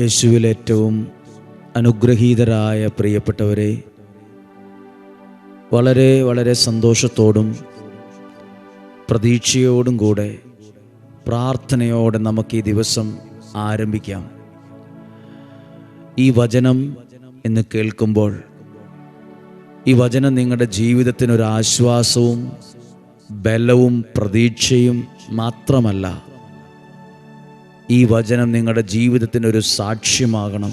യേശുവിൽ ഏറ്റവും അനുഗ്രഹീതരായ പ്രിയപ്പെട്ടവരെ വളരെ വളരെ സന്തോഷത്തോടും പ്രതീക്ഷയോടും കൂടെ പ്രാർത്ഥനയോടെ നമുക്ക് ഈ ദിവസം ആരംഭിക്കാം. ഈ വചനം എന്ന് കേൾക്കുമ്പോൾ ഈ വചനം നിങ്ങളുടെ ജീവിതത്തിനൊരു ആശ്വാസവും ബലവും പ്രതീക്ഷയും മാത്രമല്ല ഈ വചനം നിങ്ങളുടെ ജീവിതത്തിനൊരു സാക്ഷ്യമാകണം.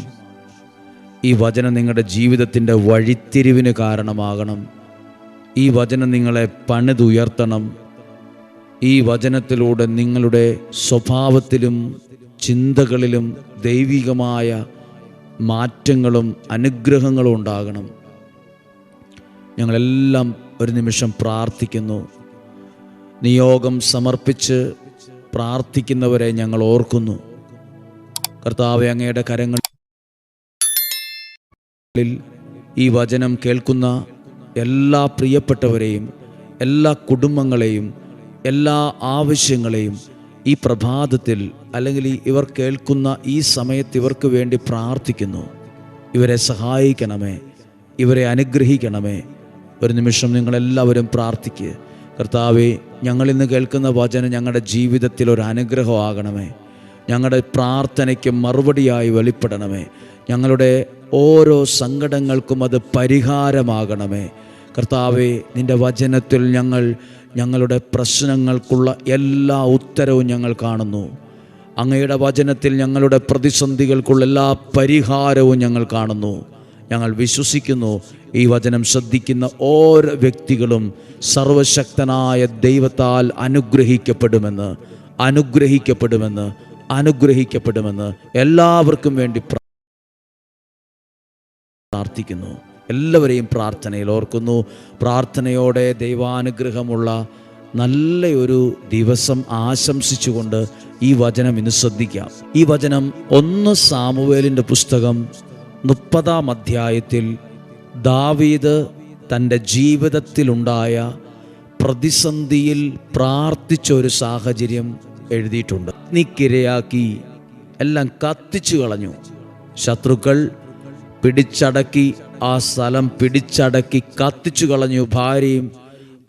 ഈ വചനം നിങ്ങളുടെ ജീവിതത്തിന്റെ വഴിത്തിരിവിന് കാരണമാകണം. ഈ വചനം നിങ്ങളെ പണിതുയർത്തണം. ഈ വചനത്തിലൂടെ നിങ്ങളുടെ സ്വഭാവത്തിലും ചിന്തകളിലും ദൈവികമായ മാറ്റങ്ങളും അനുഗ്രഹങ്ങളും ഉണ്ടാകണം. ഞങ്ങളെല്ലാം ഒരു നിമിഷം പ്രാർത്ഥിക്കുന്നു. നിയോഗം സമർപ്പിച്ച് പ്രാർത്ഥിക്കുന്നവരെ ഞങ്ങൾ ഓർക്കുന്നു. കർത്താവ് അങ്ങയുടെ കരങ്ങളിൽ ഈ വചനം കേൾക്കുന്ന എല്ലാ പ്രിയപ്പെട്ടവരെയും എല്ലാ കുടുംബങ്ങളെയും എല്ലാ ആവശ്യങ്ങളെയും ഈ പ്രഭാതത്തിൽ അല്ലെങ്കിൽ ഇവർ കേൾക്കുന്ന ഈ സമയത്ത് ഇവർക്ക് വേണ്ടി പ്രാർത്ഥിക്കുന്നു. ഇവരെ സഹായിക്കണമേ. ഇവരെ അനുഗ്രഹിക്കണമേ. ഒരു നിമിഷം നിങ്ങളെല്ലാവരും പ്രാർത്ഥിക്കുക കർത്താവെ ഞങ്ങളിന്ന് കേൾക്കുന്ന വചനം ഞങ്ങളുടെ ജീവിതത്തിൽ ഒരു അനുഗ്രഹമാകണമേ. ഞങ്ങളുടെ പ്രാർത്ഥനയ്ക്ക് മറുപടിയായി വെളിപ്പെടണമേ. ഞങ്ങളുടെ ഓരോ സങ്കടങ്ങൾക്കും അത് പരിഹാരമാകണമേ. കർത്താവെ നിന്റെ വചനത്തിൽ ഞങ്ങൾ ഞങ്ങളുടെ പ്രശ്നങ്ങൾക്കുള്ള എല്ലാ ഉത്തരവും ഞങ്ങൾ കാണുന്നു. അങ്ങയുടെ വചനത്തിൽ ഞങ്ങളുടെ പ്രതിസന്ധികൾക്കുള്ള എല്ലാ പരിഹാരവും ഞങ്ങൾ കാണുന്നു. ഞങ്ങൾ വിശ്വസിക്കുന്നു. ഈ വചനം ശ്രദ്ധിക്കുന്ന ഓരോ വ്യക്തികളും സർവശക്തനായ ദൈവത്താൽ അനുഗ്രഹിക്കപ്പെടുമെന്ന് അനുഗ്രഹിക്കപ്പെടുമെന്ന് അനുഗ്രഹിക്കപ്പെടുമെന്ന് എല്ലാവർക്കും വേണ്ടി പ്രാർത്ഥിക്കുന്നു. എല്ലാവരെയും പ്രാർത്ഥനയിൽ ഓർക്കുന്നു. പ്രാർത്ഥനയോടെ ദൈവാനുഗ്രഹമുള്ള നല്ലൊരു ദിവസം ആശംസിച്ചുകൊണ്ട് ഈ വചനം ഇന്ന് ശ്രദ്ധിക്കാം. ഈ വചനം ഒന്ന് സാമുവേലിന്റെ പുസ്തകം മുപ്പതാം അധ്യായത്തിൽ ദാവീദ് തന്റെ ജീവിതത്തിലുണ്ടായ പ്രതിസന്ധിയിൽ പ്രാർത്ഥിച്ച ഒരു സാഹചര്യം എഴുതിയിട്ടുണ്ട്. നീക്കിരയാക്കി എല്ലാം കത്തിച്ചു കളഞ്ഞു. ശത്രുക്കൾ പിടിച്ചടക്കി ആ സ്ഥലം പിടിച്ചടക്കി കത്തിച്ചു കളഞ്ഞു. ഭാര്യയും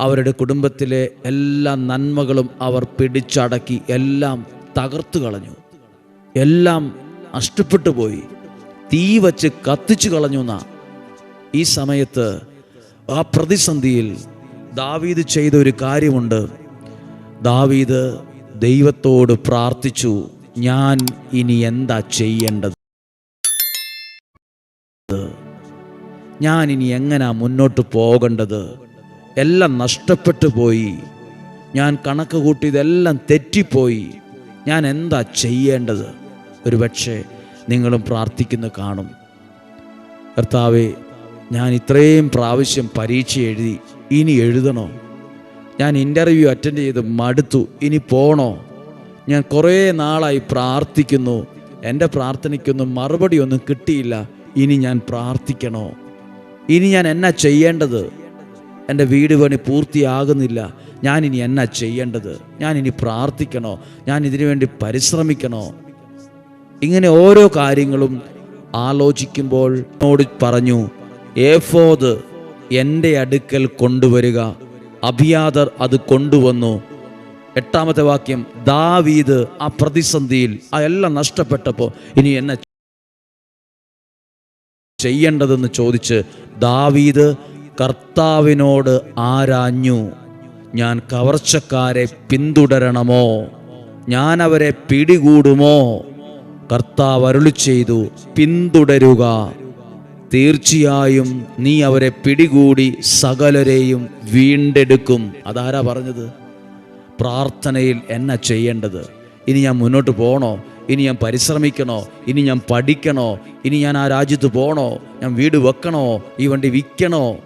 അവരുടെ കുടുംബത്തിലെ എല്ലാ നന്മകളും അവർ പിടിച്ചടക്കി എല്ലാം തകർത്തു കളഞ്ഞു. എല്ലാം നഷ്ടപ്പെട്ടു പോയി. തീ വച്ച് കത്തിച്ചു കളഞ്ഞു എന്നാ. ഈ സമയത്ത് ആ പ്രതിസന്ധിയിൽ ദാവീദ് ചെയ്ത ഒരു കാര്യമുണ്ട്. ദാവീദ് ദൈവത്തോട് പ്രാർത്ഥിച്ചു ഞാൻ ഇനി എന്താ ചെയ്യേണ്ടത്? ഞാൻ ഇനി എങ്ങനെ മുന്നോട്ട് പോകേണ്ടത്? എല്ലാം നഷ്ടപ്പെട്ടു പോയി. ഞാൻ കണക്ക് കൂട്ടിയതെല്ലാം തെറ്റിപ്പോയി. ഞാൻ എന്താ ചെയ്യേണ്ടത്? ഒരു പക്ഷേ നിങ്ങളും പ്രാർത്ഥിക്കുന്നു കാണും. കർത്താവെ ഞാൻ ഇത്രയും പ്രാവശ്യം പരീക്ഷ എഴുതി ഇനി എഴുതണോ? ഞാൻ ഇന്റർവ്യൂ അറ്റൻഡ് ചെയ്ത് മടുത്തു ഇനി പോണോ? ഞാൻ കുറേ നാളായി പ്രാർത്ഥിക്കുന്നു എന്റെ പ്രാർത്ഥനയ്ക്കൊന്നും മറുപടി ഒന്നും കിട്ടിയില്ല ഇനി ഞാൻ പ്രാർത്ഥിക്കണോ? ഇനി ഞാൻ എന്നാ ചെയ്യേണ്ടത്? എന്റെ വീട് പണി പൂർത്തിയാകുന്നില്ല ഞാനിനി എന്നാ ചെയ്യേണ്ടത്? ഞാനിനി പ്രാർത്ഥിക്കണോ? ഞാൻ ഇതിനു വേണ്ടി പരിശ്രമിക്കണോ? ഇങ്ങനെ ഓരോ കാര്യങ്ങളും ആലോചിക്കുമ്പോൾ എന്നോട് പറഞ്ഞു ഏഫോദ് എന്റെ അടുക്കൽ കൊണ്ടുവരിക. അഭിയാദർ അത് കൊണ്ടുവന്നു. എട്ടാമത്തെ വാക്യം ദാവീദ് ആ പ്രതിസന്ധിയിൽ ആ എല്ലാം നഷ്ടപ്പെട്ടപ്പോൾ ഇനി എന്നെ ചെയ്യേണ്ടതെന്ന് ചോദിച്ച് ദാവീദ് കർത്താവിനോട് ആരാഞ്ഞു ഞാൻ കവർച്ചക്കാരെ പിന്തുടരണമോ? ഞാൻ അവരെ പിടികൂടുമോ? കർത്താവ് അരുളി ചെയ്തു പിന്തുടരുക. തീർച്ചയായും നീ അവരെ പിടികൂടി സകലരെയും വീണ്ടെടുക്കും. അതാരാ പറഞ്ഞത്? പ്രാർത്ഥനയിൽ എന്നാ ചെയ്യേണ്ടത്? ഇനി ഞാൻ മുന്നോട്ട് പോകണോ ഇനി ഞാൻ പരിശ്രമിക്കണോ? ഇനി ഞാൻ പഠിക്കണോ? ഇനി ഞാൻ ആ രാജ്യത്ത് പോകണോ ഞാൻ വീട് വെക്കണോ? ഈ വണ്ടി വിൽക്കണോ?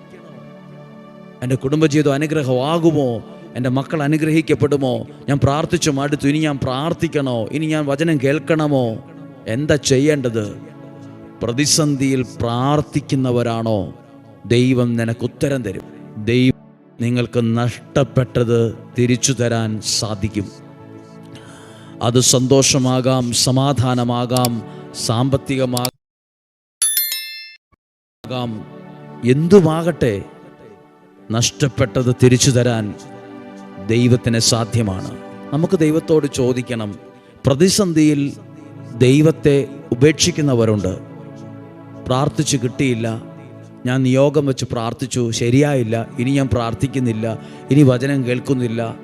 എന്റെ കുടുംബജീവിതം അനുഗ്രഹമാകുമോ? എന്റെ മക്കൾ അനുഗ്രഹിക്കപ്പെടുമോ? ഞാൻ പ്രാർത്ഥിച്ചു മടുത്തു. ഇനി ഞാൻ പ്രാർത്ഥിക്കണോ? ഇനി ഞാൻ വചനം കേൾക്കണമോ? എന്താ ചെയ്യേണ്ടത്? പ്രതിസന്ധിയിൽ പ്രാർത്ഥിക്കുന്നവരാണോ? ദൈവം നിനക്ക് ഉത്തരം തരും. ദൈവം നിങ്ങൾക്ക് നഷ്ടപ്പെട്ടത് തിരിച്ചു തരാൻ സാധിക്കും. അത് സന്തോഷമാകാം സമാധാനമാകാം സാമ്പത്തികമാകാം. എന്തുമാകട്ടെ നഷ്ടപ്പെട്ടത് തിരിച്ചു തരാൻ ദൈവത്തിന് സാധ്യമാണ്. നമുക്ക് ദൈവത്തോട് ചോദിക്കണം പ്രതിസന്ധിയിൽ ദൈവത്തെ ഉപേക്ഷിക്കുന്നവരുണ്ട്. പ്രാർത്ഥിച്ചു കിട്ടിയില്ല. ഞാൻ നിയോഗം വെച്ച് പ്രാർത്ഥിച്ചു. ശരിയായില്ല. ഇനി ഞാൻ പ്രാർത്ഥിക്കുന്നില്ല. ഇനി വചനം കേൾക്കുന്നില്ല.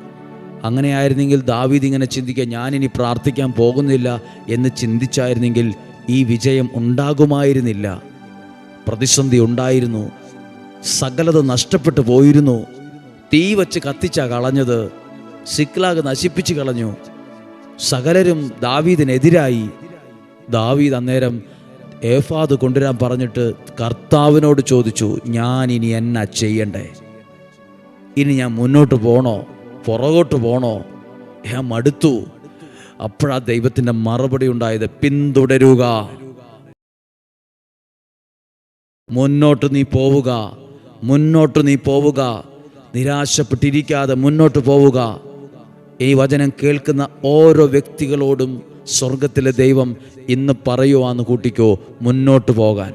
അങ്ങനെയായിരുന്നെങ്കിൽ ദാവീദ് ഇങ്ങനെ ചിന്തിക്കുക ഞാനിനി പ്രാർത്ഥിക്കാൻ പോകുന്നില്ല എന്ന് ചിന്തിച്ചായിരുന്നെങ്കിൽ ഈ വിജയം ഉണ്ടാകുമായിരുന്നില്ല. പ്രതിസന്ധി ഉണ്ടായിരുന്നു. സകലത നഷ്ടപ്പെട്ടു പോയിരുന്നു. തീ വച്ച് കത്തിച്ച കളഞ്ഞത്. സിക്ലാഗ് നശിപ്പിച്ചു കളഞ്ഞു. സകലരും ദാവീദിനെതിരായി. ദാവീദ് അന്നേരം ഏഫാദ് കൊണ്ടുവരാൻ പറഞ്ഞിട്ട് കർത്താവിനോട് ചോദിച്ചു ഞാൻ ഇനി എന്നാ ചെയ്യണ്ടേ? ഇനി ഞാൻ മുന്നോട്ട് പോണോ? പുറകോട്ട് പോണോ? ഞാൻ മടുത്തു. അപ്പോഴാ ദൈവത്തിന്റെ മറുപടി ഉണ്ടായത് പിന്തുടരുക. മുന്നോട്ട് നീ പോവുക. മുന്നോട്ട് നീ പോവുക. നിരാശപ്പെട്ടിരിക്കാതെ മുന്നോട്ട് പോവുക. ഈ വചനം കേൾക്കുന്ന ഓരോ വ്യക്തികളോടും സ്വർഗത്തിലെ ദൈവം ഇന്ന് പറയുവാന്ന് കൂട്ടിക്കോ മുന്നോട്ട് പോകാൻ.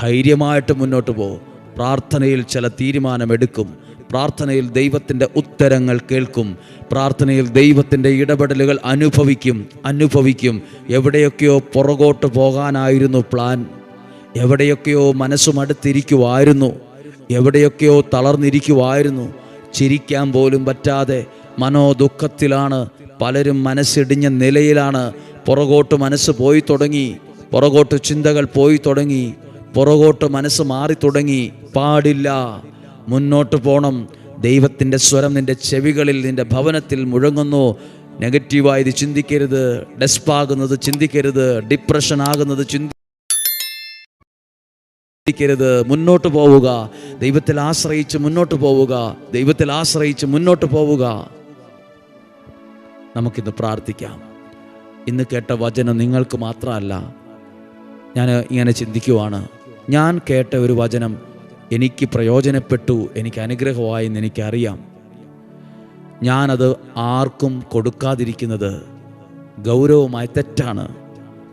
ധൈര്യമായിട്ട് മുന്നോട്ട് പോകും പ്രാർത്ഥനയിൽ ചില തീരുമാനമെടുക്കും. പ്രാർത്ഥനയിൽ ദൈവത്തിന്റെ ഉത്തരങ്ങൾ കേൾക്കും. പ്രാർത്ഥനയിൽ ദൈവത്തിന്റെ ഇടപെടലുകൾ അനുഭവിക്കും. അനുഭവിക്കും. എവിടെയൊക്കെയോ പുറകോട്ട് പോകാനായിരുന്നു പ്ലാൻ എവിടെയൊക്കെയോ മനസ്സുമടുത്തിരിക്കുമായിരുന്നു എവിടെയൊക്കെയോ തളർന്നിരിക്കുമായിരുന്നു ചിരിക്കാൻ പോലും പറ്റാതെ മനോദുഃഖത്തിലാണ് പലരും മനസ്സിടിഞ്ഞ നിലയിലാണ്. പുറകോട്ട് മനസ്സ് പോയി തുടങ്ങി. പുറകോട്ട് ചിന്തകൾ പോയി തുടങ്ങി. പുറകോട്ട് മനസ്സ് മാറി തുടങ്ങി. പാടില്ല. മുന്നോട്ട് പോണം. ദൈവത്തിന്റെ സ്വരം നിന്റെ ചെവികളിൽ നിന്റെ ഭവനത്തിൽ മുഴങ്ങുന്നു. നെഗറ്റീവായത് ചിന്തിക്കരുത്. ഡെസ്പാകുന്നത് ചിന്തിക്കരുത്. ഡിപ്രഷൻ ആകുന്നത് ചിന്തി ചിന്തിക്കരുത്. മുന്നോട്ട് പോവുക. ദൈവത്തിൽ ആശ്രയിച്ച് മുന്നോട്ട് പോവുക. ദൈവത്തിൽ ആശ്രയിച്ച് മുന്നോട്ട് പോവുക. നമുക്കിന്ന് പ്രാർത്ഥിക്കാം. ഇന്ന് കേട്ട വചനം നിങ്ങൾക്ക് മാത്രമല്ല ഞാൻ ഇങ്ങനെ ചിന്തിക്കുവാണ്. ഞാൻ കേട്ട ഒരു വചനം എനിക്ക് പ്രയോജനപ്പെട്ടു എനിക്ക് അനുഗ്രഹമായി എന്ന് എനിക്കറിയാം. ഞാനത് ആർക്കും കൊടുക്കാതിരിക്കുന്നത് ഗൗരവമായി തെറ്റാണ്.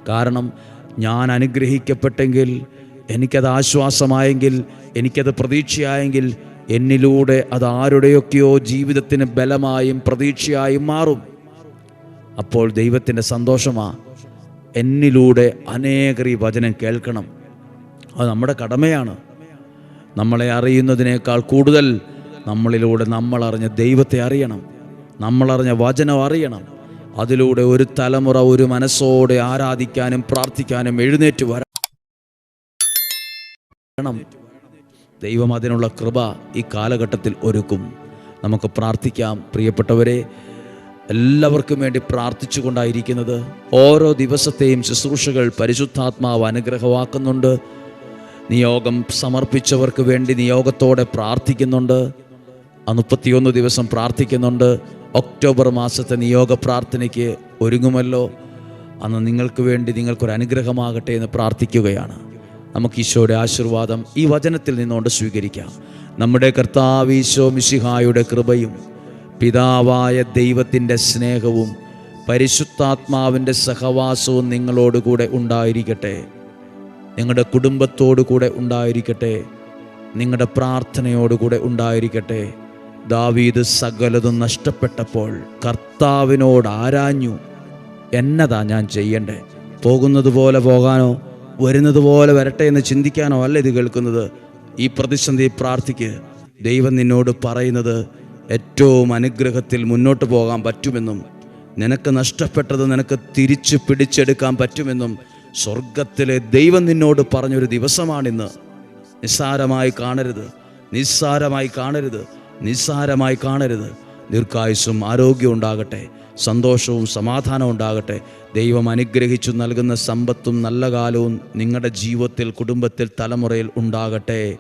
കാരണം ഞാൻ അനുഗ്രഹിക്കപ്പെട്ടെങ്കിൽ എനിക്കത് ആശ്വാസമായെങ്കിൽ എനിക്കത് പ്രതീക്ഷയായെങ്കിൽ എന്നിലൂടെ അത് ആരുടെയൊക്കെയോ ജീവിതത്തിന് ബലമായും പ്രതീക്ഷയായും മാറും. അപ്പോൾ ദൈവത്തിന്റെ സന്തോഷമാ. എന്നിലൂടെ അനേകർ ഈ വചനം കേൾക്കണം. അത് നമ്മുടെ കടമയാണ്. നമ്മളെ അറിയുന്നതിനേക്കാൾ കൂടുതൽ നമ്മളിലൂടെ നമ്മളറിഞ്ഞ ദൈവത്തെ അറിയണം. നമ്മളറിഞ്ഞ വചനം അറിയണം. അതിലൂടെ ഒരു തലമുറ ഒരു മനസ്സോടെ ആരാധിക്കാനും പ്രാർത്ഥിക്കാനും എഴുന്നേറ്റ് വരണം. ദൈവം അതിനുള്ള കൃപ ഈ കാലഘട്ടത്തിൽ ഒരുക്കും. നമുക്ക് പ്രാർത്ഥിക്കാം. പ്രിയപ്പെട്ടവരെ എല്ലാവർക്കും വേണ്ടി പ്രാർത്ഥിച്ചുകൊണ്ടായിരിക്കുന്നത് ഓരോ ദിവസത്തെയും ശുശ്രൂഷകൾ പരിശുദ്ധാത്മാവ് അനുഗ്രഹമാക്കുന്നുണ്ട്. നിയോഗം സമർപ്പിച്ചവർക്ക് വേണ്ടി നിയോഗത്തോടെ പ്രാർത്ഥിക്കുന്നുണ്ട്. മുപ്പത്തിയൊന്ന് ദിവസം പ്രാർത്ഥിക്കുന്നുണ്ട്. ഒക്ടോബർ മാസത്തെ നിയോഗ പ്രാർത്ഥനയ്ക്ക് ഒരുങ്ങുമല്ലോ. അന്ന് നിങ്ങൾക്ക് വേണ്ടി നിങ്ങൾക്കൊരു അനുഗ്രഹമാകട്ടെ എന്ന് പ്രാർത്ഥിക്കുകയാണ്. നമുക്ക് ഈശോയുടെ ആശീർവാദം ഈ വചനത്തിൽ നിന്നുകൊണ്ട് സ്വീകരിക്കാം. നമ്മുടെ കർത്താവ് ഈശോ മിശിഹായുടെ കൃപയും പിതാവായ ദൈവത്തിന്റെ സ്നേഹവും പരിശുദ്ധാത്മാവിന്റെ സഹവാസവും നിങ്ങളോടുകൂടെ ഉണ്ടായിരിക്കട്ടെ. നിങ്ങളുടെ കുടുംബത്തോടു കൂടെ ഉണ്ടായിരിക്കട്ടെ. നിങ്ങളുടെ പ്രാർത്ഥനയോടുകൂടെ ഉണ്ടായിരിക്കട്ടെ. ദാവീദ് സകലതും നഷ്ടപ്പെട്ടപ്പോൾ കർത്താവിനോട് ആരാഞ്ഞു? എന്നതാ ഞാൻ ചെയ്യണ്ടേ പോകുന്നത് പോലെ പോകാനോ വരുന്നത് പോലെ വരട്ടെ എന്ന് ചിന്തിക്കാനോ അല്ല ഇത് കേൾക്കുന്നത്. ഈ പ്രതിസന്ധി പ്രാർത്ഥിക്ക് ദൈവം നിന്നോട് പറയുന്നത് ഏറ്റവും അനുഗ്രഹത്തിൽ മുന്നോട്ട് പോകാൻ പറ്റുമെന്നും നിനക്ക് നഷ്ടപ്പെട്ടത് നിനക്ക് തിരിച്ചു പിടിച്ചെടുക്കാൻ പറ്റുമെന്നും സ്വർഗത്തിലെ ദൈവം നിന്നോട് പറഞ്ഞൊരു ദിവസമാണിന്ന്. നിസ്സാരമായി കാണരുത് നിസ്സാരമായി കാണരുത് നിസ്സാരമായി കാണരുത്. ദീർഘായുസ്സും ആരോഗ്യവും ഉണ്ടാകട്ടെ സന്തോഷവും സമാധാനവും ഉണ്ടാകട്ടെ. ദൈവം അനുഗ്രഹിച്ചു നൽകുന്ന സമ്പത്തും നല്ല കാലവും നിങ്ങളുടെ ജീവിതത്തിൽ കുടുംബത്തിൽ തലമുറയിൽ ഉണ്ടാകട്ടെ.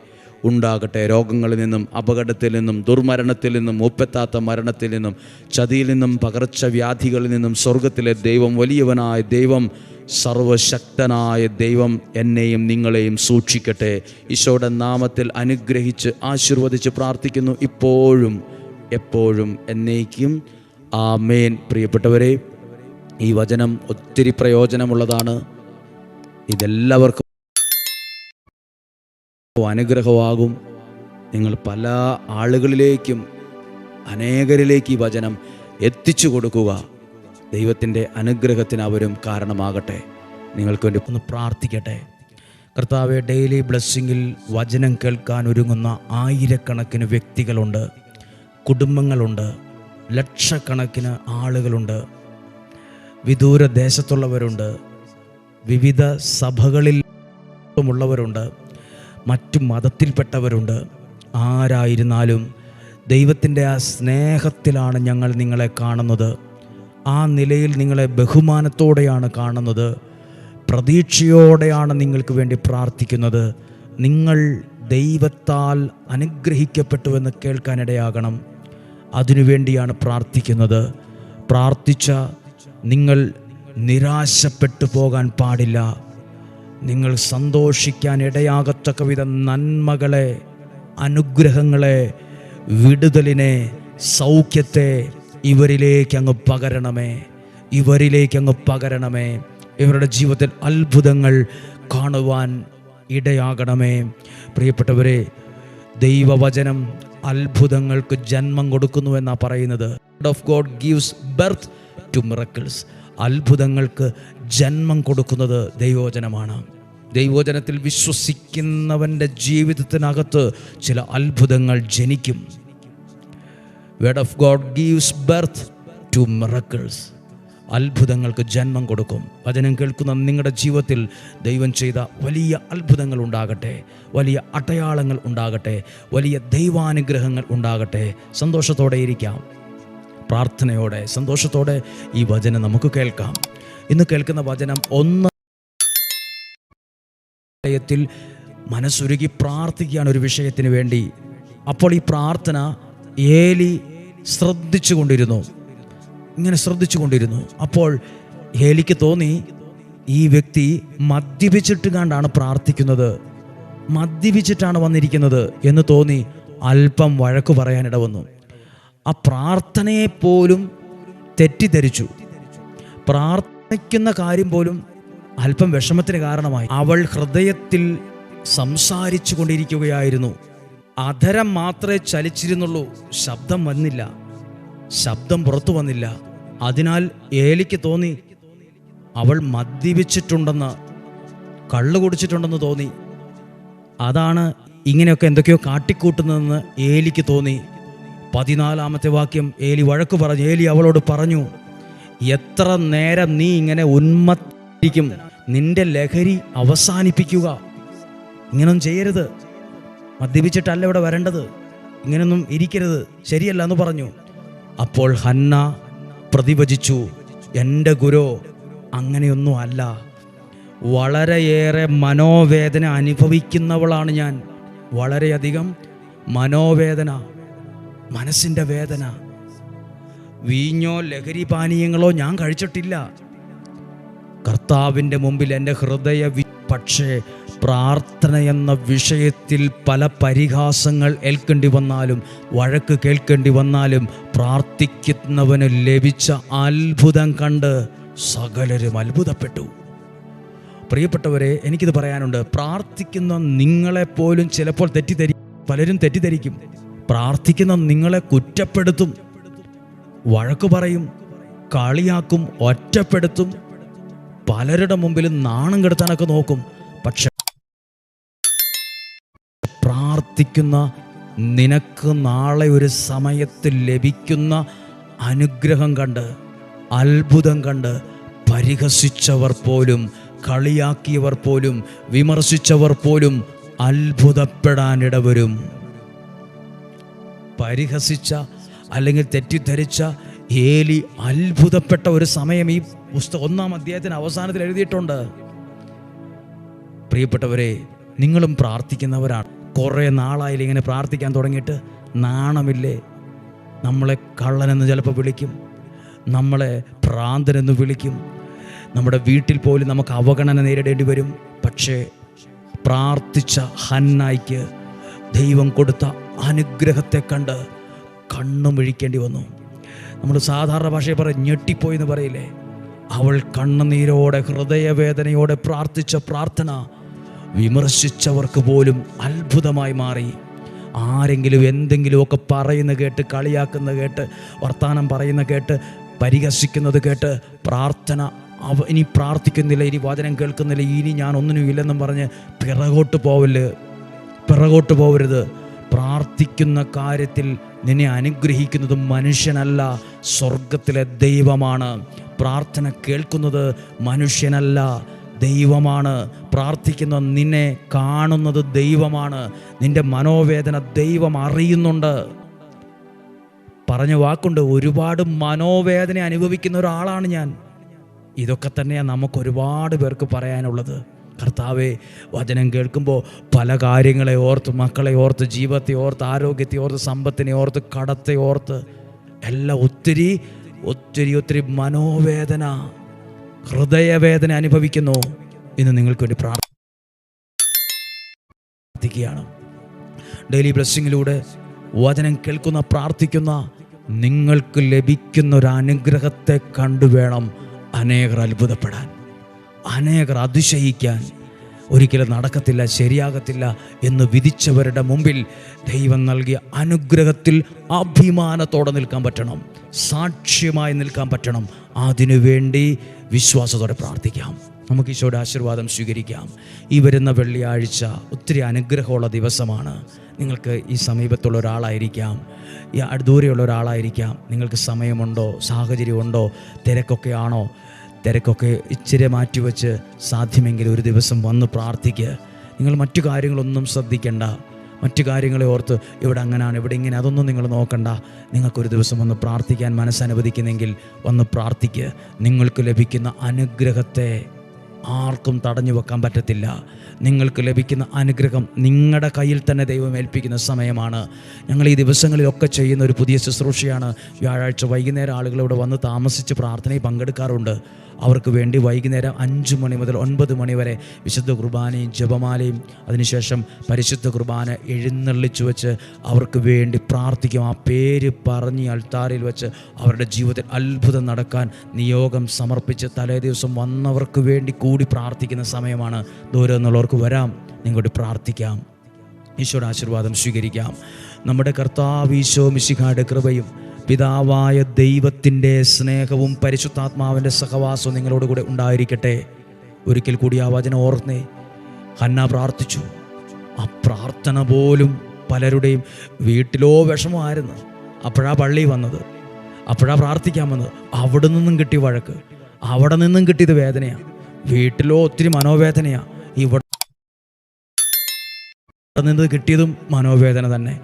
ഉണ്ടാകട്ടെ. രോഗങ്ങളിൽ നിന്നും അപകടത്തിൽ നിന്നും ദുർമരണത്തിൽ നിന്നും ഒപ്പെത്താത്ത മരണത്തിൽ നിന്നും ചതിയിൽ നിന്നും പകർച്ചവ്യാധികളിൽ നിന്നും സ്വർഗത്തിലെ ദൈവം വലിയവനായ ദൈവം സർവശക്തനായ ദൈവം എന്നെയും നിങ്ങളെയും സൂക്ഷിക്കട്ടെ. ഈശോയുടെ നാമത്തിൽ അനുഗ്രഹിച്ച് ആശീർവദിച്ച് പ്രാർത്ഥിക്കുന്നു ഇപ്പോഴും എപ്പോഴും എന്നേക്കും. ആ മേൻ പ്രിയപ്പെട്ടവരെ ഈ വചനം ഒത്തിരി പ്രയോജനമുള്ളതാണ്. ഇതെല്ലാവർക്കും അനുഗ്രഹമാകും. നിങ്ങൾ പല ആളുകളിലേക്കും അനേകരിലേക്ക് ഈ വചനം എത്തിച്ചു കൊടുക്കുക. ദൈവത്തിന്റെ അനുഗ്രഹത്തിന് അവരും കാരണമാകട്ടെ. നിങ്ങൾക്ക് വേണ്ടി ഒന്ന് പ്രാർത്ഥിക്കട്ടെ. കർത്താവ് ഡെയിലി ബ്ലെസ്സിങ്ങിൽ വചനം കേൾക്കാൻ ഒരുങ്ങുന്ന ആയിരക്കണക്കിന് വ്യക്തികളുണ്ട്. കുടുംബങ്ങളുണ്ട്. ലക്ഷക്കണക്കിന് ആളുകളുണ്ട്. വിദൂര ദേശത്തുള്ളവരുണ്ട്. വിവിധ സഭകളിൽ ഉള്ളവരുണ്ട്. മറ്റു മതത്തിൽപ്പെട്ടവരുണ്ട്. ആരായിരുന്നാലും ദൈവത്തിന്റെ ആ സ്നേഹത്തിലാണ് ഞങ്ങൾ നിങ്ങളെ കാണുന്നത്. ആ നിലയിൽ നിങ്ങളെ ബഹുമാനത്തോടെയാണ് കാണുന്നത്. പ്രതീക്ഷയോടെയാണ് നിങ്ങൾക്ക് വേണ്ടി പ്രാർത്ഥിക്കുന്നത്. നിങ്ങൾ ദൈവത്താൽ അനുഗ്രഹിക്കപ്പെട്ടുവെന്ന് കേൾക്കാനിടയാകണം. അതിനുവേണ്ടിയാണ് പ്രാർത്ഥിക്കുന്നത്. പ്രാർത്ഥിച്ച നിങ്ങൾ നിരാശപ്പെട്ടു പോകാൻ പാടില്ല. നിങ്ങൾ സന്തോഷിക്കാൻ ഇടയാകത്തക്ക വിധം നന്മകളെ അനുഗ്രഹങ്ങളെ വിടുതലിനെ സൗഖ്യത്തെ ഇവരിലേക്ക് അങ്ങ് പകരണമേ. ഇവരിലേക്ക് അങ്ങ് പകരണമേ. ഇവരുടെ ജീവിതത്തിൽ അത്ഭുതങ്ങൾ കാണുവാൻ ഇടയാകണമേ. പ്രിയപ്പെട്ടവരെ ദൈവവചനം അത്ഭുതങ്ങൾക്ക് ജന്മം കൊടുക്കുന്നു എന്നാണ് പറയുന്നത്. Of God gives birth to miracles അത്ഭുതങ്ങൾക്ക് ജന്മം കൊടുക്കുന്നത് ദൈവവചനമാണ്. ദൈവവചനത്തിൽ വിശ്വസിക്കുന്നവന്റെ ജീവിതത്തിനകത്ത് ചില അത്ഭുതങ്ങൾ ജനിക്കും. Word of God gives birth to miracles അത്ഭുതങ്ങൾക്ക് ജന്മം കൊടുക്കും. വചനം കേൾക്കുന്ന നിങ്ങളുടെ ജീവിതത്തിൽ ദൈവം ചെയ്ത വലിയ അത്ഭുതങ്ങൾ ഉണ്ടാകട്ടെ. വലിയ അടയാളങ്ങൾ ഉണ്ടാകട്ടെ. വലിയ ദൈവാനുഗ്രഹങ്ങൾ ഉണ്ടാകട്ടെ. സന്തോഷത്തോടെ ഇരിക്കാം. പ്രാർത്ഥനയോടെ സന്തോഷത്തോടെ ഈ വചനം നമുക്ക് കേൾക്കാം. ഇന്ന് കേൾക്കുന്ന വചനം ഒന്ന് വിഷയത്തിൽ മനസ്സുരുകി പ്രാർത്ഥിക്കുകയാണ് ഒരു വിഷയത്തിന് വേണ്ടി. അപ്പോൾ ഈ പ്രാർത്ഥന ഏലി ശ്രദ്ധിച്ചു കൊണ്ടിരുന്നു ഇങ്ങനെ ശ്രദ്ധിച്ചു കൊണ്ടിരുന്നു അപ്പോൾ ഏലിക്ക് തോന്നി ഈ വ്യക്തി മദ്യപിച്ചിട്ട് കണ്ടാണ് പ്രാർത്ഥിക്കുന്നത്. മദ്യപിച്ചിട്ടാണ് വന്നിരിക്കുന്നത് എന്ന് തോന്നി അല്പം വഴക്ക് പറയാനിട വന്നു. ആ പ്രാർത്ഥനയെ പോലും തെറ്റിദ്ധരിച്ചു. പ്രാർത്ഥിക്കുന്ന കാര്യം പോലും അല്പം വിഷമത്തിന് കാരണമായി. അവൾ ഹൃദയത്തിൽ സംസാരിച്ചു കൊണ്ടിരിക്കുകയായിരുന്നു അധരം മാത്രമേ ചലിച്ചിരുന്നുള്ളൂ. ശബ്ദം വന്നില്ല. ശബ്ദം പുറത്തു വന്നില്ല. അതിനാൽ ഏലിക്ക് തോന്നി അവൾ മദ്യപിച്ചിട്ടുണ്ടെന്ന് കള്ളു കുടിച്ചിട്ടുണ്ടെന്ന് തോന്നി. അതാണ് ഇങ്ങനെയൊക്കെ എന്തൊക്കെയോ കാട്ടിക്കൂട്ടുന്നതെന്ന് ഏലിക്ക് തോന്നി. പതിനാലാമത്തെ വാക്യം ഏലി വഴക്ക് പറഞ്ഞു. ഏലി അവളോട് പറഞ്ഞു എത്ര നേരം നീ ഇങ്ങനെ ഉന്മത്തിക്കും. നിന്റെ ലഹരി അവസാനിപ്പിക്കുക. ഇങ്ങനൊന്നും ചെയ്യരുത്. മദ്യപിച്ചിട്ടല്ല ഇവിടെ വരേണ്ടത്. ഇങ്ങനൊന്നും ഇരിക്കരുത്. ശരിയല്ല എന്ന് പറഞ്ഞു. അപ്പോൾ ഹന്ന പ്രതിഭജിച്ചു എന്റെ ഗുരു അങ്ങനെയൊന്നും അല്ല. വളരെയേറെ മനോവേദന അനുഭവിക്കുന്നവളാണ് ഞാൻ. വളരെയധികം മനോവേദന മനസ്സിന്റെ വേദന. വീഞ്ഞോ ലഹരി പാനീയങ്ങളോ ഞാൻ കഴിച്ചിട്ടില്ല. കർത്താവിന്റെ മുമ്പിൽ എന്റെ ഹൃദയ പക്ഷേ പ്രാർത്ഥന എന്ന വിഷയത്തിൽ പല പരിഹാസങ്ങൾ ഏൽക്കേണ്ടി വന്നാലും വഴക്ക് കേൾക്കേണ്ടി വന്നാലും പ്രാർത്ഥിക്കുന്നവന് ലഭിച്ച അത്ഭുതം കണ്ട് സകലരും അത്ഭുതപ്പെട്ടു. പ്രിയപ്പെട്ടവരെ എനിക്കിത് പറയാനുണ്ട്. പ്രാർത്ഥിക്കുന്ന നിങ്ങളെപ്പോലും ചിലപ്പോൾ തെറ്റിദ്ധരി പലരും തെറ്റിദ്ധരിക്കും. പ്രാർത്ഥിക്കുന്ന നിങ്ങളെ കുറ്റപ്പെടുത്തും വഴക്ക് പറയും കളിയാക്കും ഒറ്റപ്പെടുത്തും പലരുടെ മുമ്പിൽ നാണം കെടുത്താനൊക്കെ നോക്കും. പക്ഷെ പ്രാർത്ഥിക്കുന്ന നിനക്ക് നാളെ ഒരു സമയത്ത് ലഭിക്കുന്ന അനുഗ്രഹം കണ്ട് അത്ഭുതം കണ്ട് പരിഹസിച്ചവർ പോലും കളിയാക്കിയവർ പോലും വിമർശിച്ചവർ പോലും അത്ഭുതപ്പെടാനിടവരും പരിഹസിച്ച അല്ലെങ്കിൽ തെറ്റിദ്ധരിച്ച ഏലി അത്ഭുതപ്പെട്ട ഒരു സമയം ഈ പുസ്തകം ഒന്നാം അധ്യായത്തിന് അവസാനത്തിൽ എഴുതിയിട്ടുണ്ട്. പ്രിയപ്പെട്ടവരെ നിങ്ങളും പ്രാർത്ഥിക്കുന്നവരാണ്. കുറേ നാളായാലും ഇങ്ങനെ പ്രാർത്ഥിക്കാൻ തുടങ്ങിയിട്ട് നാണമില്ലേ? നമ്മളെ കള്ളനെന്ന് ചിലപ്പോൾ വിളിക്കും. നമ്മളെ ഭ്രാന്തനെന്ന് വിളിക്കും. നമ്മുടെ വീട്ടിൽ പോലും നമുക്ക് അവഗണന നേരിടേണ്ടി വരും. പക്ഷേ പ്രാർത്ഥിച്ച ഹന്നായിക്ക് ദൈവം കൊടുത്ത അനുഗ്രഹത്തെ കണ്ട് കണ്ണും വിഴിക്കേണ്ടി വന്നു. നമ്മൾ സാധാരണ ഭാഷയിൽ പറയും ഞെട്ടിപ്പോയി എന്ന് പറയില്ലേ? അവൾ കണ്ണുനീരോടെ ഹൃദയവേദനയോടെ പ്രാർത്ഥിച്ച പ്രാർത്ഥന വിമർശിച്ചവർക്ക് പോലും അത്ഭുതമായി മാറി. ആരെങ്കിലും എന്തെങ്കിലുമൊക്കെ പറയുന്ന കേട്ട് കളിയാക്കുന്ന കേട്ട് വർത്തമാനം പറയുന്ന കേട്ട് പരിഹസിക്കുന്നത് കേട്ട് പ്രാർത്ഥന അവ ഇനി പ്രാർത്ഥിക്കുന്നില്ല ഇനി വചനം കേൾക്കുന്നില്ല ഇനി ഞാൻ ഒന്നിനും ഇല്ലെന്നും പറഞ്ഞ് പിറകോട്ട് പോവൽ പിറകോട്ട് പോവരുത്. പ്രാർത്ഥിക്കുന്ന കാര്യത്തിൽ നിന്നെ അനുഗ്രഹിക്കുന്നത് മനുഷ്യനല്ല സ്വർഗത്തിലെ ദൈവമാണ്. പ്രാർത്ഥന കേൾക്കുന്നത് മനുഷ്യനല്ല ദൈവമാണ്. പ്രാർത്ഥിക്കുന്ന നിന്നെ കാണുന്നത് ദൈവമാണ്. നിന്റെ മനോവേദന ദൈവം അറിയുന്നുണ്ട്. പറഞ്ഞ വാക്കുണ്ട് ഒരുപാട് മനോവേദന അനുഭവിക്കുന്ന ഒരാളാണ് ഞാൻ. ഇതൊക്കെ തന്നെയാണ് നമുക്ക് ഒരുപാട് പേർക്ക് പറയാനുള്ളത്. കർത്താവെ വചനം കേൾക്കുമ്പോൾ പല കാര്യങ്ങളെ ഓർത്ത് മക്കളെ ഓർത്ത് ജീവിതത്തെ ഓർത്ത് ആരോഗ്യത്തെ ഓർത്ത് സമ്പത്തിനെ ഓർത്ത് കടത്തെ ഓർത്ത് എല്ലാം ഒത്തിരി ഒത്തിരി ഒത്തിരി മനോവേദന ഹൃദയവേദന അനുഭവിക്കുന്നു. എന്ന് നിങ്ങൾക്ക് വേണ്ടി പ്രാർത്ഥിക്കുകയാണ്. ഡെയിലി ബ്ലസ്സിങ്ങിലൂടെ വചനം കേൾക്കുന്ന പ്രാർത്ഥിക്കുന്ന നിങ്ങൾക്ക് ലഭിക്കുന്ന ഒരു അനുഗ്രഹത്തെ കണ്ടുവേണം അനേകർ അത്ഭുതപ്പെടാൻ. അനേകർ അതിശയിക്കാൻ ഒരിക്കലും നടക്കത്തില്ല ശരിയാകത്തില്ല എന്ന് വിധിച്ചവരുടെ മുമ്പിൽ ദൈവം നൽകിയ അനുഗ്രഹത്തിൽ അഭിമാനത്തോടെ നിൽക്കാൻ പറ്റണം സാക്ഷ്യമായി നിൽക്കാൻ പറ്റണം. അതിനുവേണ്ടി വിശ്വാസത്തോടെ പ്രാർത്ഥിക്കാം. നമുക്ക് ഈശോയുടെ ആശീർവാദം സ്വീകരിക്കാം. ഈ വരുന്ന വെള്ളിയാഴ്ച ഒത്തിരി അനുഗ്രഹമുള്ള ദിവസമാണ്. നിങ്ങൾക്ക് ഈ സമീപത്തുള്ള ഒരാളായിരിക്കാം. ഈ ദൂരെയുള്ള ഒരാളായിരിക്കാം. നിങ്ങൾക്ക് സമയമുണ്ടോ സാഹചര്യമുണ്ടോ തിരക്കൊക്കെ ആണോ തിരക്കൊക്കെ ഇച്ചിരി മാറ്റിവെച്ച് സാധ്യമെങ്കിൽ ഒരു ദിവസം വന്ന് പ്രാർത്ഥിക്കുക നിങ്ങൾ മറ്റു കാര്യങ്ങളൊന്നും ശ്രദ്ധിക്കേണ്ട. മറ്റു കാര്യങ്ങളെ ഓർത്ത് ഇവിടെ അങ്ങനെയാണ് ഇവിടെ ഇങ്ങനെ അതൊന്നും നിങ്ങൾ നോക്കണ്ട. നിങ്ങൾക്കൊരു ദിവസം വന്ന് പ്രാർത്ഥിക്കാൻ മനസ്സനുവദിക്കുന്നെങ്കിൽ വന്ന് പ്രാർത്ഥിക്കുക നിങ്ങൾക്ക് ലഭിക്കുന്ന അനുഗ്രഹത്തെ ആർക്കും തടഞ്ഞു വെക്കാൻ പറ്റത്തില്ല. നിങ്ങൾക്ക് ലഭിക്കുന്ന അനുഗ്രഹം നിങ്ങളുടെ കയ്യിൽ തന്നെ ദൈവം ഏൽപ്പിക്കുന്ന സമയമാണ്. ഞങ്ങൾ ഈ ദിവസങ്ങളിലൊക്കെ ചെയ്യുന്ന ഒരു പുതിയ ശുശ്രൂഷയാണ്. വ്യാഴാഴ്ച വൈകുന്നേരം ആളുകൾ ഇവിടെ വന്ന് താമസിച്ച് പ്രാർത്ഥനയിൽ പങ്കെടുക്കാറുണ്ട്. അവർക്ക് വേണ്ടി വൈകുന്നേരം അഞ്ച് മണി മുതൽ ഒൻപത് മണി വരെ വിശുദ്ധ കുർബാനയും ജപമാലയും അതിനുശേഷം പരിശുദ്ധ കുർബാന എഴുന്നള്ളിച്ചു വെച്ച് അവർക്ക് വേണ്ടി പ്രാർത്ഥിക്കും. ആ പേര് പറഞ്ഞ് അൾത്താരയിൽ വെച്ച് അവരുടെ ജീവിതത്തിൽ അത്ഭുതം നടക്കാൻ നിയോഗം സമർപ്പിച്ച് തലേ ദിവസം വന്നവർക്ക് വേണ്ടി കൂടി പ്രാർത്ഥിക്കുന്ന സമയമാണ്. ദൂരെ നിന്നുള്ളവർക്ക് വരാം. നിങ്ങോട്ട് പ്രാർത്ഥിക്കാം. ഈശോയുടെ ആശീർവാദം സ്വീകരിക്കാം. നമ്മുടെ കർത്താവ് ഈശോ മിശിഹായുടെ കൃപയും പിതാവായ ദൈവത്തിന്റെ സ്നേഹവും പരിശുദ്ധാത്മാവിന്റെ സഹവാസവും നിങ്ങളോട് കൂടെ ഉണ്ടായിരിക്കട്ടെ. ഒരിക്കൽ കൂടി ആ വചനം ഓർന്നേ ഹന്ന പ്രാർത്ഥിച്ചു. ആ പ്രാർത്ഥന പോലും പലരുടെയും വീട്ടിലോ വിഷമമായിരുന്നു അപ്പോഴാ പള്ളി വന്നത്. അപ്പോഴാ പ്രാർത്ഥിക്കാൻ വന്നത്. അവിടെ നിന്നും കിട്ടിയ വഴക്ക്. അവിടെ നിന്നും കിട്ടിയത് വേദനയാണ് വീട്ടിലോ ഒത്തിരി മനോവേദനയാണ് ഇവിടെ നിന്ന് കിട്ടിയതും മനോവേദന തന്നെ.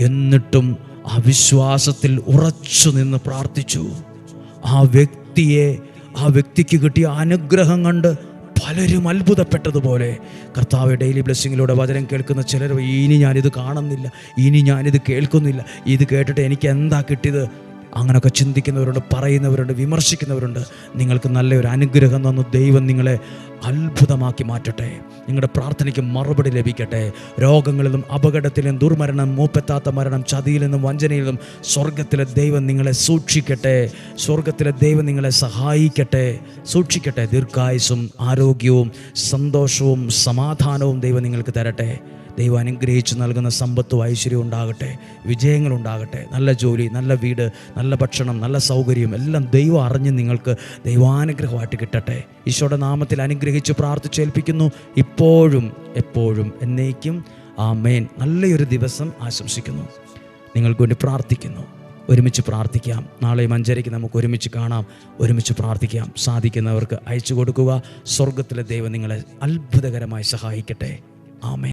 എന്നിട്ടും അവിശ്വാസത്തിൽ ഉറച്ചു നിന്ന് പ്രാർത്ഥിച്ചു. ആ വ്യക്തിയെ ആ വ്യക്തിക്ക് കിട്ടിയ അനുഗ്രഹം കണ്ട് പലരും അത്ഭുതപ്പെട്ടതുപോലെ കർത്താവ് ഡെയിലി ബ്ലെസ്സിങ്ങിലൂടെ വചനം കേൾക്കുന്ന ചിലർ ഇനി ഞാനിത് കാണുന്നില്ല ഇനി ഞാനിത് കേൾക്കുന്നില്ല ഇത് കേട്ടിട്ട് എനിക്ക് എന്താ കിട്ടിയത്? അങ്ങനെയൊക്കെ ചിന്തിക്കുന്നവരുണ്ട് പറയുന്നവരുണ്ട് വിമർശിക്കുന്നവരുണ്ട്. നിങ്ങൾക്ക് നല്ലൊരു അനുഗ്രഹം തന്നു. ദൈവം നിങ്ങളെ അത്ഭുതമാക്കി മാറ്റട്ടെ. നിങ്ങളുടെ പ്രാർത്ഥനയ്ക്ക് മറുപടി ലഭിക്കട്ടെ. രോഗങ്ങളിൽ നിന്നും അപകടത്തിൽ നിന്നും ദുർമരണം മൂപ്പെത്താത്ത മരണം ചതിയിൽ നിന്നും വഞ്ചനയിൽ നിന്നും സ്വർഗത്തിലെ ദൈവം നിങ്ങളെ സൂക്ഷിക്കട്ടെ. സ്വർഗത്തിലെ ദൈവം നിങ്ങളെ സഹായിക്കട്ടെ. സൂക്ഷിക്കട്ടെ. ദീർഘായുസും ആരോഗ്യവും സന്തോഷവും സമാധാനവും ദൈവം നിങ്ങൾക്ക് തരട്ടെ. ദൈവം അനുഗ്രഹിച്ച് നൽകുന്ന സമ്പത്തും ഐശ്വര്യവും ഉണ്ടാകട്ടെ വിജയങ്ങളുണ്ടാകട്ടെ നല്ല ജോലി നല്ല വീട് നല്ല ഭക്ഷണം നല്ല സൗകര്യം എല്ലാം ദൈവം അറിഞ്ഞ് നിങ്ങൾക്ക് ദൈവാനുഗ്രഹമായിട്ട് കിട്ടട്ടെ. ഈശോയുടെ നാമത്തിൽ അനുഗ്രഹിച്ച് പ്രാർത്ഥിച്ചേൽപ്പിക്കുന്നു ഇപ്പോഴും എപ്പോഴും എന്നേക്കും ആ മേൻ നല്ലൊരു ദിവസം ആശംസിക്കുന്നു. നിങ്ങൾക്ക് വേണ്ടി പ്രാർത്ഥിക്കുന്നു. ഒരുമിച്ച് പ്രാർത്ഥിക്കാം. നാളെയും അഞ്ചരയ്ക്ക് നമുക്ക് ഒരുമിച്ച് കാണാം. ഒരുമിച്ച് പ്രാർത്ഥിക്കാം. സാധിക്കുന്നവർക്ക് അയച്ചു കൊടുക്കുക. സ്വർഗത്തിലെ ദൈവം നിങ്ങളെ അത്ഭുതകരമായി സഹായിക്കട്ടെ. ആമേ